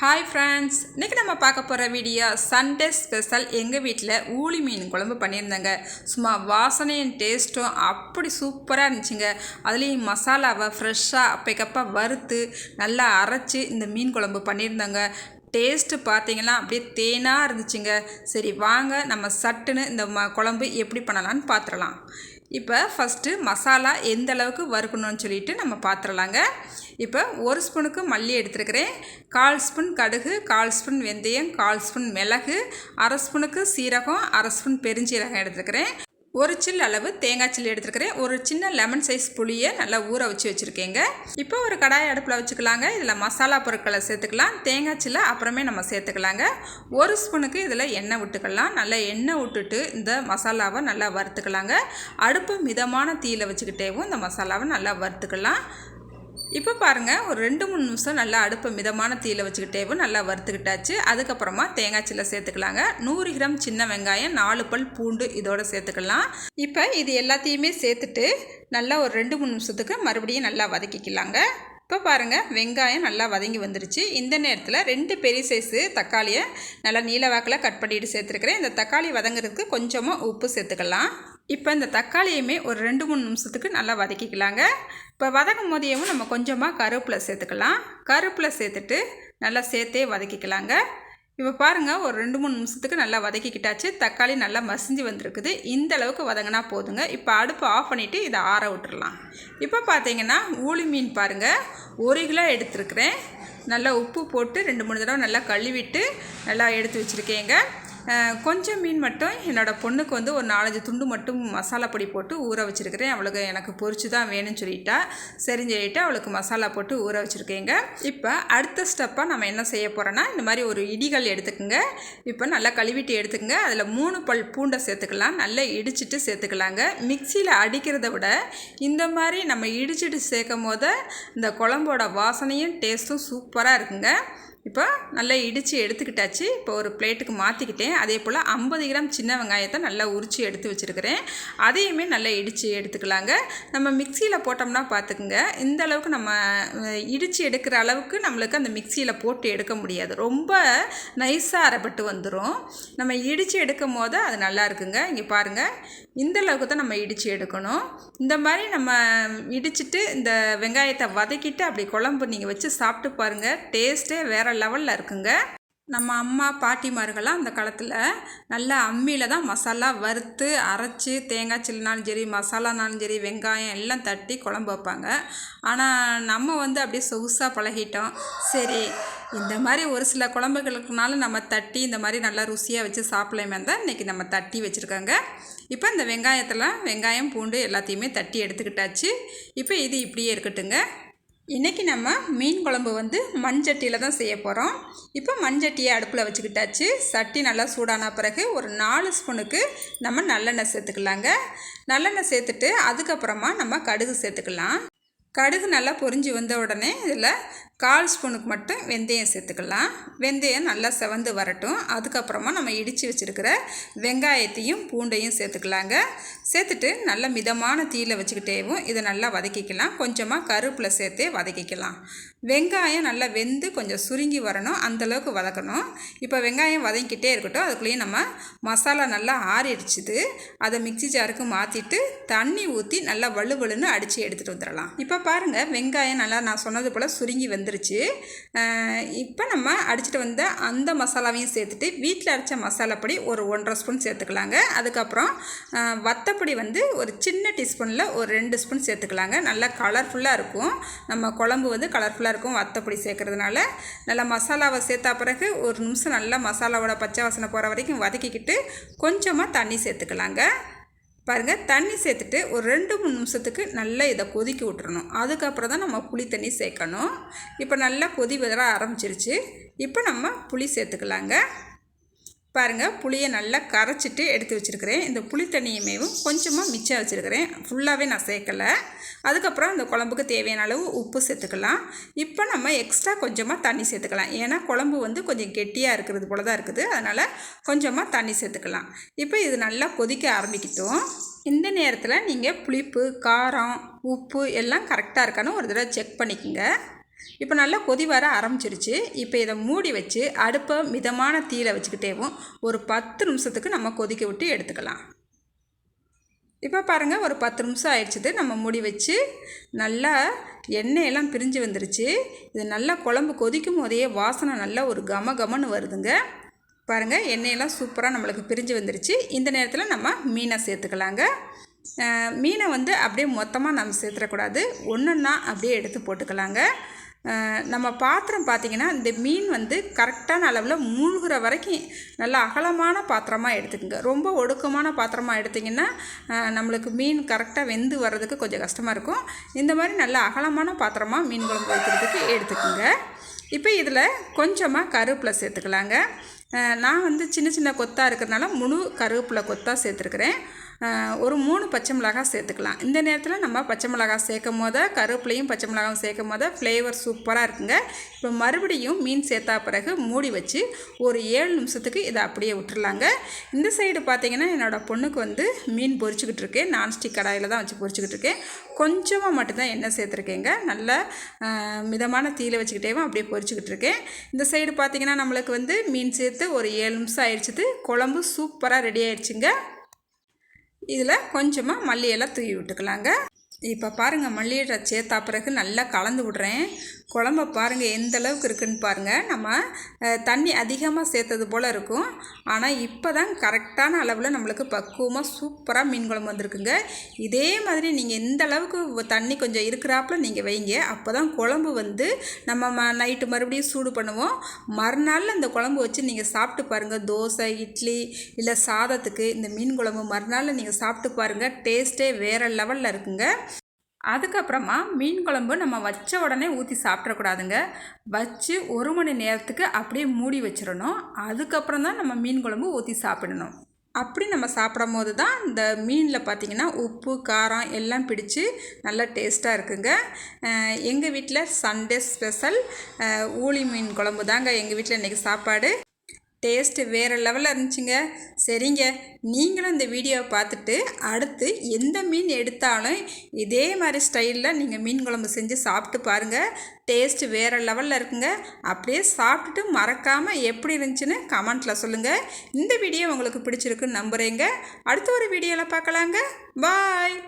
Hi friends இன்றைக்கி நம்ம பார்க்க போகிற வீடியோ சண்டே ஸ்பெஷல் எங்கள் வீட்டில் ஊளி மீன் குழம்பு பண்ணியிருந்தாங்க. சும்மா வாசனையும் டேஸ்ட்டும் அப்படி சூப்பராக இருந்துச்சுங்க. அதுலேயும் மசாலாவை ஃப்ரெஷ்ஷாக அப்பைக்கப்பா வறுத்து நல்லா அரைச்சி இந்த மீன் குழம்பு பண்ணியிருந்தாங்க. டேஸ்ட்டு பார்த்தீங்கன்னா அப்படியே தேனாக இருந்துச்சுங்க. சரி வாங்க நம்ம சட்டுன்னு இந்த ம குழம்பு எப்படி பண்ணலான்னு பார்த்துடலாம். இப்போ ஃபஸ்ட்டு மசாலா எந்த அளவுக்கு வறுக்கணும்னு சொல்லிட்டு நம்ம பார்த்துடலாங்க இப்போ ஒரு ஸ்பூனுக்கு மல்லி எடுத்துருக்கிறேன். கால் ஸ்பூன் கடுகு கால் ஸ்பூன் வெந்தயம் கால் ஸ்பூன் மிளகு அரை ஸ்பூனுக்கு சீரகம் அரை ஸ்பூன் பெருஞ்சீரகம் எடுத்துருக்கிறேன். ஒரு சில் அளவு தேங்காய் சில்லி எடுத்துருக்கிறேன். ஒரு சின்ன லெமன் சைஸ் புளியை நல்லா ஊற வச்சு வச்சுருக்கேங்க. இப்போ ஒரு கடாய் அடுப்பில் வச்சுக்கலாங்க. இதில் மசாலா பொருட்களை சேர்த்துக்கலாம். தேங்காய் சில்லை அப்புறமே நம்ம சேர்த்துக்கலாங்க. ஒரு ஸ்பூனுக்கு இதில் எண்ணெய் விட்டுக்கலாம். நல்லா எண்ணெய் விட்டுட்டு இந்த மசாலாவை நல்லா வறுத்துக்கலாங்க. அடுப்பு மிதமான தீயில் வச்சுக்கிட்டேவும் இந்த மசாலாவை நல்லா வறுத்துக்கலாம். இப்போ பாருங்கள் ஒரு ரெண்டு மூணு நிமிஷம் நல்லா அடுப்பை மிதமான தீயில் வச்சுக்கிட்டே நல்லா வறுத்துக்கிட்டாச்சு. அதுக்கப்புறமா தேங்காய் சில்ல சேர்த்துக்கலாங்க. நூறு கிராம் சின்ன வெங்காயம் நாலு பல் பூண்டு இதோட சேர்த்துக்கலாம். இப்போ இது எல்லாத்தையுமே சேர்த்துட்டு நல்லா ஒரு ரெண்டு மூணு நிமிஷத்துக்கு மறுபடியும் நல்லா வதக்கிக்கலாங்க. இப்போ பாருங்கள் வெங்காயம் நல்லா வதங்கி வந்துருச்சு. இந்த நேரத்தில் ரெண்டு பெரிய சைஸு தக்காளியை நல்லா நீல வாக்கில் கட் பண்ணிட்டு சேர்த்துருக்குறேன். இந்த தக்காளி வதங்குறதுக்கு கொஞ்சமாக உப்பு சேர்த்துக்கலாம். இப்போ இந்த தக்காளியுமே ஒரு ரெண்டு மூணு நிமிஷத்துக்கு நல்லா வதக்கிக்கலாங்க. இப்போ வதக்கும் போதேவும் நம்ம கொஞ்சமாக கருவேப்பிலை சேர்த்துக்கலாம். கருவேப்பிலை சேர்த்துட்டு நல்லா சேர்த்தே வதக்கிக்கலாங்க. இப்போ பாருங்கள் ஒரு ரெண்டு மூணு நிமிஷத்துக்கு நல்லா வதக்கிக்கிட்டாச்சு. தக்காளி நல்லா மசிஞ்சு வந்திருக்குது. இந்த அளவுக்கு வதங்கினா போதுங்க. இப்போ அடுப்பு ஆஃப் பண்ணிவிட்டு இதை ஆற விட்டுறலாம். இப்போ பார்த்தீங்கன்னா ஊளி மீன் பாருங்கள் ஒரு கிலோ எடுத்துருக்குறேன். நல்லா உப்பு போட்டு ரெண்டு மூணு தடவை நல்லா கழுவிட்டு நல்லா எடுத்து வச்சுருக்கேங்க. கொஞ்சம் மீன் மட்டும் என்னோடய பொண்ணுக்கு வந்து ஒரு நாலஞ்சு துண்டு மட்டும் மசாலா பொடி போட்டு ஊற வச்சுருக்கிறேன். அவளுக்கு எனக்கு பொறிச்சு தான் வேணும்னு சொல்லிட்டா. சரின்னு சொல்லிட்டு அவளுக்கு மசாலா போட்டு ஊற வச்சுருக்கேங்க. இப்போ அடுத்த ஸ்டெப்பாக நம்ம என்ன செய்ய போகிறோன்னா இந்த மாதிரி ஒரு இடிகள் எடுத்துக்கோங்க. இப்போ நல்லா கழுவிட்டு எடுத்துக்கோங்க. அதில் மூணு பல் பூண்டை சேர்த்துக்கலாம். நல்லா இடிச்சிட்டு சேர்த்துக்கலாங்க. மிக்சியில் அடிக்கிறத விட இந்த மாதிரி நம்ம இடிச்சிட்டு சேர்க்கும் போது இந்த குழம்போட வாசனையும் டேஸ்ட்டும் சூப்பராக இருக்குங்க. இப்போ நல்லா இடித்து எடுத்துக்கிட்டாச்சு. இப்போ ஒரு பிளேட்டுக்கு மாற்றிக்கிட்டேன் அதே போல் ஐம்பது கிராம் சின்ன வெங்காயத்தை நல்லா உரித்து எடுத்து வச்சுருக்கிறேன். அதையுமே நல்லா இடித்து எடுத்துக்கலாங்க. நம்ம மிக்சியில் போட்டோம்னா பார்த்துக்குங்க. இந்த அளவுக்கு நம்ம இடித்து எடுக்கிற அளவுக்கு நம்மளுக்கு அந்த மிக்சியில் போட்டு எடுக்க முடியாது. ரொம்ப நைஸாக அரைப்பட்டு வந்துடும் நம்ம இடித்து எடுக்கும் போது அது நல்லா இருக்குங்க. இங்கே பாருங்கள் இந்த அளவுக்கு தான் நம்ம இடித்து எடுக்கணும். இந்த மாதிரி நம்ம இடிச்சிட்டு இந்த வெங்காயத்தை வதக்கிட்டு அப்படி குழம்பு நீங்கள் வச்சு சாப்பிட்டு பாருங்கள் டேஸ்ட்டே வேறு லெவலில் இருக்குங்க. நம்ம அம்மா பாட்டிமார்கள்லாம் அந்த காலத்தில் நல்லா அம்மியில் தான் மசாலா வறுத்து அரைச்சி தேங்காய் சில்லினாலும் சரி மசாலானாலும் சரி வெங்காயம் எல்லாம் தட்டி குழம்பு வைப்பாங்க. ஆனால் நம்ம வந்து அப்படியே சொகுசாக பழகிட்டோம். சரி இந்த மாதிரி ஒரு சில குழம்புகளுக்குனாலும் நம்ம தட்டி இந்த மாதிரி நல்லா ருசியாக வச்சு சாப்பிடலாமே தான் இன்றைக்கி நம்ம தட்டி வச்சுருக்காங்க. இப்போ இந்த வெங்காயத்தில் வெங்காயம் பூண்டு எல்லாத்தையுமே தட்டி எடுத்துக்கிட்டாச்சு. இப்போ இது இப்படியே இருக்கட்டுங்க. இன்றைக்கி நம்ம மீன் குழம்பு வந்து மண்சட்டியில் தான் செய்ய போகிறோம் இப்போ மண்சட்டியை அடுப்பில் வச்சுக்கிட்டாச்சு. சட்டி நல்லா சூடான பிறகு ஒரு நாலு ஸ்பூனுக்கு நம்ம நல்லெண்ணெய் சேர்த்துக்கலாங்க. நல்லெண்ணெய் சேர்த்துட்டு அதுக்கப்புறமா நம்ம கடுகு சேர்த்துக்கலாம். கடுகு நல்லா பொரிஞ்சு வந்த உடனே இதில் கால் ஸ்பூனுக்கு மட்டும் வெந்தயம் சேர்த்துக்கலாம். வெந்தயம் நல்லா செவந்து வரட்டும். அதுக்கப்புறமா நம்ம இடித்து வச்சுருக்கிற வெங்காயத்தையும் பூண்டையும் சேர்த்துக்கலாங்க. சேர்த்துட்டு நல்ல மிதமான தீயில் வச்சுக்கிட்டேவும் இதை நல்லா வதக்கிக்கலாம். கொஞ்சமாக கருப்பில் சேர்த்தே வதக்கிக்கலாம். வெங்காயம் நல்லா வெந்து கொஞ்சம் சுருங்கி வரணும். அந்தளவுக்கு வதக்கணும். இப்போ வெங்காயம் வதங்கிக்கிட்டே இருக்கட்டும். அதுக்குள்ளேயும் நம்ம மசாலா நல்லா ஆறிடுச்சுது. அதை மிக்சி ஜாருக்கு மாற்றிட்டு தண்ணி ஊற்றி நல்லா வலுவலுன்னு அடித்து எடுத்துகிட்டு வந்துடலாம். இப்போ பாருங்கள் வெங்காயம் நல்லா நான் சொன்னது போல் சுருங்கி வந்துருச்சு. இப்போ நம்ம அடிச்சுட்டு வந்த அந்த மசாலாவையும் சேர்த்துட்டு வீட்டில் அரைச்ச மசாலாப்பொடி ஒரு ஒன்றரை ஸ்பூன் சேர்த்துக்கலாங்க. அதுக்கப்புறம் வத்தப்பொடி வந்து ஒரு சின்ன டீஸ்பூனில் ஒரு ரெண்டு ஸ்பூன் சேர்த்துக்கலாங்க. நல்லா கலர்ஃபுல்லாக இருக்கும். நம்ம குழம்பு வந்து கலர்ஃபுல்லாக இருக்கும் வத்தப்பொடி சேர்க்குறதுனால. நல்லா மசாலாவை சேர்த்தா பிறகு ஒரு நிமிஷம் நல்லா மசாலாவோட பச்சை வாசனை போகிற வரைக்கும் வதக்கிக்கிட்டு கொஞ்சமாக தண்ணி சேர்த்துக்கலாங்க. பாருங்கள் தண்ணி சேர்த்துட்டு ஒரு ரெண்டு மூணு நிமிஷத்துக்கு நல்லா இதை கொதிக்க விட்டுறணும். அதுக்கப்புறம் தான் நம்ம புளி தண்ணி சேர்க்கணும். இப்போ நல்லா கொதி வர ஆரம்பிச்சிருச்சு. இப்போ நம்ம புளி சேர்த்துக்கலாங்க. பாருங்கள் புளியை நல்லா கரைச்சிட்டு எடுத்து வச்சுருக்கிறேன். இந்த புளி தண்ணியுமேவும் கொஞ்சமாக மிச்சம் வச்சுருக்கிறேன். ஃபுல்லாகவே நான் சேர்க்கலை. அதுக்கப்புறம் இந்த குழம்புக்கு தேவையான அளவு உப்பு சேர்த்துக்கலாம். இப்போ நம்ம எக்ஸ்ட்ரா கொஞ்சமாக தண்ணி சேர்த்துக்கலாம். ஏன்னா குழம்பு வந்து கொஞ்சம் கெட்டியாக இருக்கிறது போல தான் இருக்குது. அதனால் கொஞ்சமாக தண்ணி சேர்த்துக்கலாம். இப்போ இது நல்லா கொதிக்க ஆரம்பிக்கிட்டோம். இந்த நேரத்தில் நீங்கள் புளிப்பு காரம் உப்பு எல்லாம் கரெக்டாக இருக்கான்னு ஒரு தடவை செக் பண்ணிக்கோங்க. இப்போ நல்லா கொதி வர ஆரம்பிச்சிருச்சு. இப்போ இதை மூடி வச்சு அடுப்பை மிதமான தீயில் வச்சுக்கிட்டேவும் ஒரு பத்து நிமிஷத்துக்கு நம்ம கொதிக்க விட்டு எடுத்துக்கலாம். இப்போ பாருங்கள் ஒரு பத்து நிமிஷம் ஆயிடுச்சுது. நம்ம மூடி வச்சு நல்லா எண்ணெயெல்லாம் பிரிஞ்சு வந்துருச்சு. இது நல்லா குழம்பு கொதிக்கும் போதே வாசனை நல்லா ஒரு கம கமன்னு வருதுங்க. பாருங்கள் எண்ணெயெல்லாம் சூப்பராக நம்மளுக்கு பிரிஞ்சு வந்துருச்சு. இந்த நேரத்தில் நம்ம மீனை சேர்த்துக்கலாங்க. மீனை வந்து அப்படியே மொத்தமாக நம்ம சேர்த்துடக்கூடாது. ஒன்றுன்னா அப்படியே எடுத்து போட்டுக்கலாங்க. நம்ம பாத்திரம் பார்த்திங்கன்னா இந்த மீன் வந்து கரெக்டான அளவில் மூழ்கிற வரைக்கும் நல்லா அகலமான பாத்திரமாக எடுத்துக்கோங்க. ரொம்ப ஒடுக்கமான பாத்திரமாக எடுத்திங்கன்னா நம்மளுக்கு மீன் கரெக்டாக வெந்து வர்றதுக்கு கொஞ்சம் கஷ்டமாக இருக்கும். இந்த மாதிரி நல்ல அகலமான பாத்திரமாக மீன் குழம்பு வைக்கிறதுக்கு எடுத்துக்கோங்க. இப்போ இதில் கொஞ்சமாக கருவேப்பிலை சேர்த்துக்கலாங்க. நான் வந்து சின்ன சின்ன கொத்தாக இருக்கிறனால முழு கருவேப்பிலை கொத்தாக சேர்த்துருக்குறேன். ஒரு மூணு பச்சை மிளகாய் சேர்த்துக்கலாம். இந்த நேரத்தில் நம்ம பச்சை மிளகாய் சேர்க்கும் போது கருவேப்பிலையும் பச்சை மிளகாயும் சேர்க்கும் போது ஃப்ளேவர் சூப்பராக இருக்குங்க. இப்போ மறுபடியும் மீன் சேர்த்தா பிறகு மூடி வச்சு ஒரு ஏழு நிமிஷத்துக்கு இதை அப்படியே விட்டுறலாங்க. இந்த சைடு பார்த்தீங்கன்னா என்னோடய பொண்ணுக்கு வந்து மீன் பொறிச்சிக்கிட்டு இருக்கேன் நான்ஸ்டிக் கடாயில் தான் வச்சு பொறிச்சிக்கிட்டு இருக்கேன். கொஞ்சமாக மட்டும்தான் எண்ணெய் சேர்த்துருக்கேங்க. நல்ல மிதமான தீயில வச்சுக்கிட்டேவும் அப்படியே பொறிச்சிக்கிட்டு இருக்கேன். இந்த சைடு பார்த்தீங்கன்னா நம்மளுக்கு வந்து மீன் சேர்த்து ஒரு ஏழு நிமிஷம் ஆயிடுச்சுது. குழம்பு சூப்பராக ரெடி ஆயிடுச்சுங்க. இதில் கொஞ்சமாக மல்லி எல்லாம் தூவி விட்டுக்கலாங்க. இப்போ பாருங்கள் மல்லிகை சேர்த்தா பிறகு நல்லா கலந்து விடுறேன். குழம்ப பாருங்கள் எந்த அளவுக்கு இருக்குன்னு பாருங்கள் நம்ம தண்ணி அதிகமாக சேர்த்தது போல் இருக்கும். ஆனால் இப்போ தான் கரெக்டான அளவில் நம்மளுக்கு பக்குவமாக சூப்பராக மீன் குழம்பு வந்திருக்குங்க. இதே மாதிரி நீங்கள் எந்த அளவுக்கு தண்ணி கொஞ்சம் இருக்கிறாப்புல நீங்கள் வைங்க. அப்போ தான் குழம்பு வந்து நம்ம ம நைட்டு மறுபடியும் சூடு பண்ணுவோம். மறுநாளில் அந்த குழம்பு வச்சு நீங்கள் சாப்பிட்டு பாருங்கள் தோசை இட்லி இல்லை சாதத்துக்கு இந்த மீன் குழம்பு மறுநாளில் நீங்கள் சாப்பிட்டு பாருங்கள் டேஸ்ட்டே வேறு லெவலில் இருக்குங்க. அதுக்கப்புறமா மீன் குழம்பு நம்ம வச்ச உடனே ஊற்றி சாப்பிட்றக்கூடாதுங்க வச்சு ஒரு மணி நேரத்துக்கு அப்படியே மூடி வச்சிடணும். அதுக்கப்புறம் தான் நம்ம மீன் குழம்பு ஊற்றி சாப்பிடணும். அப்படி நம்ம சாப்பிடும் போது தான் இந்த மீனில் பார்த்திங்கன்னா உப்பு காரம் எல்லாம் பிடிச்சி நல்லா டேஸ்ட்டாக இருக்குங்க. எங்கள் வீட்டில் சண்டே ஸ்பெஷல் ஊளி மீன் குழம்பு தாங்க எங்கள் வீட்டில் இன்றைக்கி சாப்பாடு. டேஸ்ட்டு வேறு லெவலில் இருந்துச்சுங்க. சரிங்க. நீங்களும் இந்த வீடியோவை பார்த்துட்டு அடுத்து எந்த மீன் எடுத்தாலும் இதே மாதிரி ஸ்டைலில் நீங்கள் மீன் குழம்பு செஞ்சு சாப்பிட்டு பாருங்கள் டேஸ்ட்டு வேறு லெவலில் இருக்குங்க. அப்படியே சாப்பிட்டுட்டு மறக்காமல் எப்படி இருந்துச்சுன்னு கமெண்ட்டில் சொல்லுங்கள் இந்த வீடியோ உங்களுக்கு பிடிச்சிருக்குன்னு நம்புகிறேங்க அடுத்த ஒரு வீடியோவில் பார்க்கலாங்க. பாய்.